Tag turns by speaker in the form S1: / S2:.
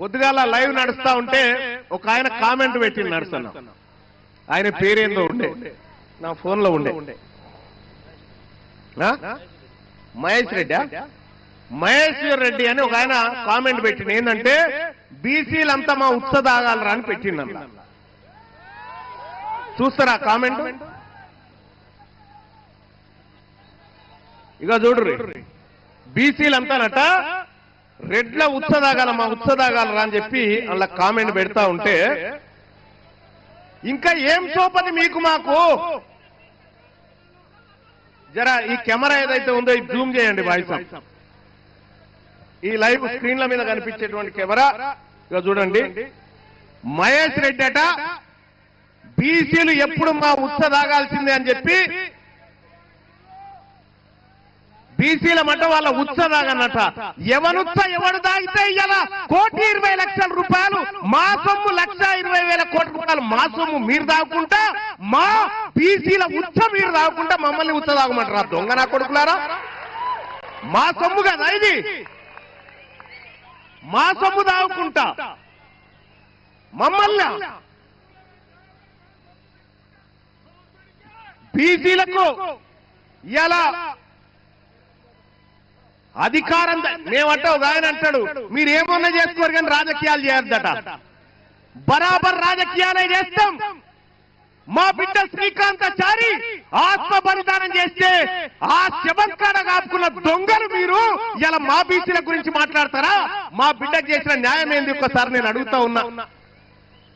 S1: పొద్దుగాల లైవ్ నడుస్తా ఉంటే ఒక ఆయన కామెంట్ పెట్టింది నడుస్తున్నా ఆయన పేరేందో ఉండే. నా ఫోన్లో ఉండే? మహేష్ రెడ్డి? మహేశ్వర్ రెడ్డి? అని ఒక ఆయన కామెంట్ పెట్టింది ఏంటంటే బీసీలంతా మా ఉత్స అని పెట్టింది అందులో. చూస్తారా కామెంట్? ఇక చూడు బీసీలంతానట రెడ్ల ఉత్సదాగాల మా ఉత్సదాగాలరా అని చెప్పి అలా కామెంట్ పెడతా ఉంటే ఇంకా ఏం సోపది మీకు మాకు? జరా ఈ కెమెరా ఏదైతే ఉందో ఇది జూమ్ చేయండి వాయిస్ ఈ లైవ్ స్క్రీన్ల మీద కనిపించేటువంటి కెమెరా ఇక చూడండి. మహేష్ రెడ్డి అట బీసీలు ఎప్పుడు మా ఉత్స తాగాల్సిందే అని చెప్పి బీసీల మట వాళ్ళ ఉత్స తాగనట ఎవనుత్స ఎవడు తాగితే ఇలా కోటి ఇరవై లక్షల రూపాయలు మా సొమ్ము లక్ష ఇరవై వేల కోట్ల రూపాయలు మా సొమ్ము మీరు తాగుకుంటా మా బీసీల ఉత్స మీరు తాగుకుంటా మమ్మల్ని ఉత్స తాగమంటారా దొంగ నా కొడుకులారా? మా సొమ్ము కదా ఇది. మా సొమ్ము తాగుకుంటా మమ్మల్ని? బీసీలకు ఎలా అధికారం మేమంటే ఒక ఆయన అంటాడు మీరు ఏమన్నా చేసుకోరు కానీ రాజకీయాలు చేయొద్దట. బరాబర్ రాజకీయాలే చేస్తాం. మా బిడ్డ శ్రీకాంతాచారి ఆత్మ బలిదానం చేస్తే ఆ శబంకాడ కాపుకున్న దొంగలు మీరు ఇలా మా బీసీల గురించి మాట్లాడతారా? మా బిడ్డకు చేసిన న్యాయం ఏంది? ఒక్కసారి నేను అడుగుతా ఉన్నా.